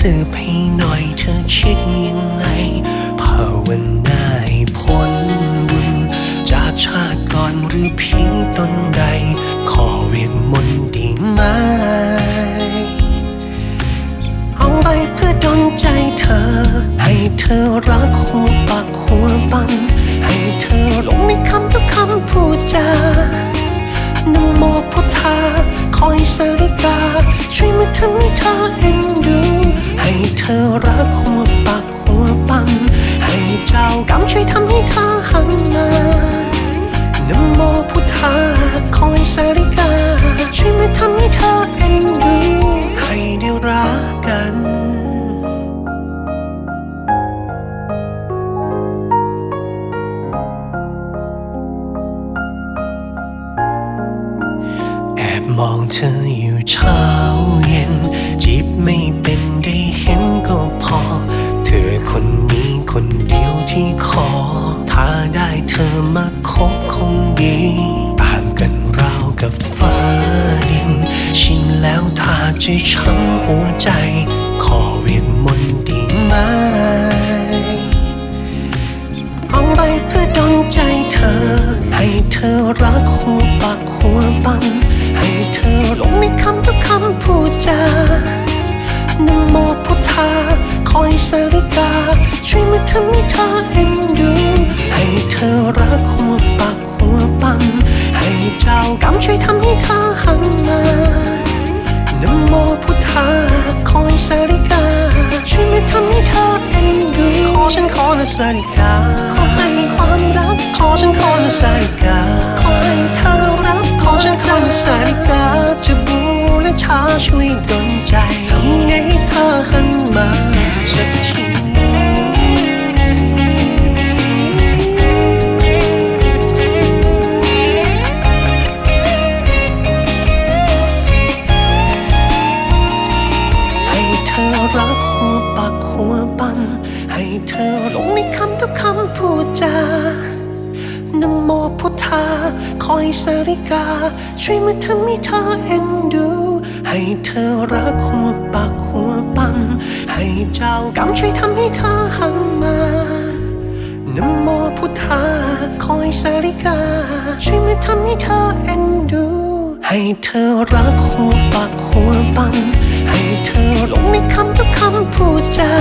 สืบให้หน่อยเธอคิดยังไงภาวนาให้พ้น มองเธออยู่เช้าเย็น จีบไม่เป็นได้เห็นก็พอ เธอคนนี้คนเดียวที่ขอ ถ้าได้เธอมาคบคงดีต่างกันราวกับฟ้าดิน ชินแล้วถ้าจะช้ำหัวใจ ขอเวทมนต์ดีไหมเอาไปเพื่อดนใจเธอ ให้เธอรักหัวปากหัวปัน ให้เธอลงในคำทุกคำพูดจานโมพุทธาคอยสาริกา ช่วยมาทำให้เธอเอ็นดู ให้เธอรักหัวปากหัวปันให้เจ้ากรรมช่วยทำให้เธอหันมานโมพุทธาคอยสาริกา ช่วยมาทำให้เธอเอ็นดู ขอฉันขอนะสาริกา ขอให้มีความรัก ขอฉันขอนะสาริกาขอให้ ฉันขอนสาริกาจะบูและชาช่วยดลใจทำไงให้เธอหันมาสักทีให้เธอรักหัวปากหัวปัน ให้เธอลงในคำทุกคำพูดจานะโมพุทธา คอยสาริกา ช่วยมาทำให้เธอเอ็นดู ให้เธอรักหัวปากหัวปันให้เจ้ากรรมช่วยทำให้เธอหันมานโมพุทธา คอยสาริกา ช่วยมาทำให้เธอเอ็นดู ให้เธอรักหัวปากหัวปันให้เธอหลงในคำทุกคำพูดจา